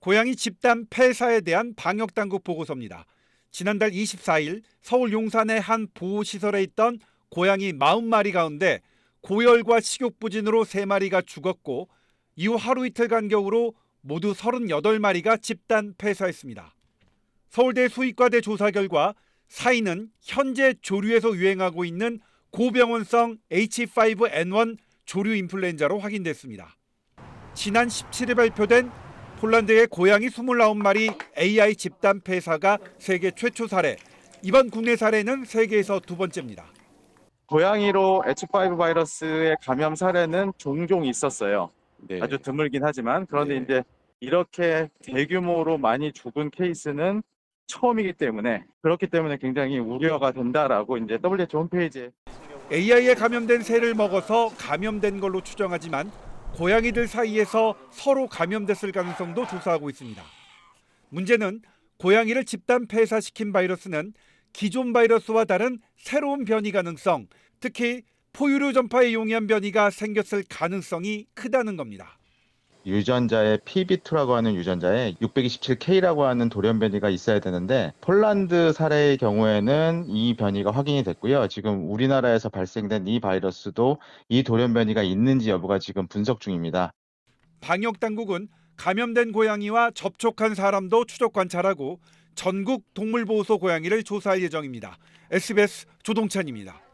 고양이 집단 폐사에 대한 방역 당국 보고서입니다. 지난달 24일 서울 용산의 한 보호시설에 있던 고양이 40마리 가운데 고열과 식욕부진으로 3마리가 죽었고 이후 하루 이틀 간격으로 모두 38마리가 집단 폐사했습니다. 서울대 수의과대 조사 결과 사인은 현재 조류에서 유행하고 있는 고병원성 H5N1 조류 인플루엔자로 확인됐습니다. 지난 17일 발표된 폴란드의 고양이 29마리 AI 집단 폐사가 세계 최초 사례. 이번 국내 사례는 세계에서 두 번째입니다. 고양이로 H5 바이러스의 감염 사례는 종종 있었어요. 네. 아주 드물긴 하지만 그런데 네. 이제 이렇게 대규모로 많이 죽은 케이스는 처음이기 때문에 그렇기 때문에 굉장히 우려가 된다라고 이제 WHO 홈페이지에 AI에 감염된 새를 먹어서 감염된 걸로 추정하지만 고양이들 사이에서 서로 감염됐을 가능성도 조사하고 있습니다. 문제는 고양이를 집단 폐사시킨 바이러스는 기존 바이러스와 다른 새로운 변이 가능성, 특히 포유류 전파에 용이한 변이가 생겼을 가능성이 크다는 겁니다. 유전자에 PB2라고 하는 유전자에 627K라고 하는 돌연 변이가 있어야 되는데 폴란드 사례의 경우에는 이 변이가 확인이 됐고요. 지금 우리나라에서 발생된 이 바이러스도 이 돌연 변이가 있는지 여부가 지금 분석 중입니다. 방역 당국은 감염된 고양이와 접촉한 사람도 추적 관찰하고 전국 동물보호소 고양이를 조사할 예정입니다. SBS 조동찬입니다.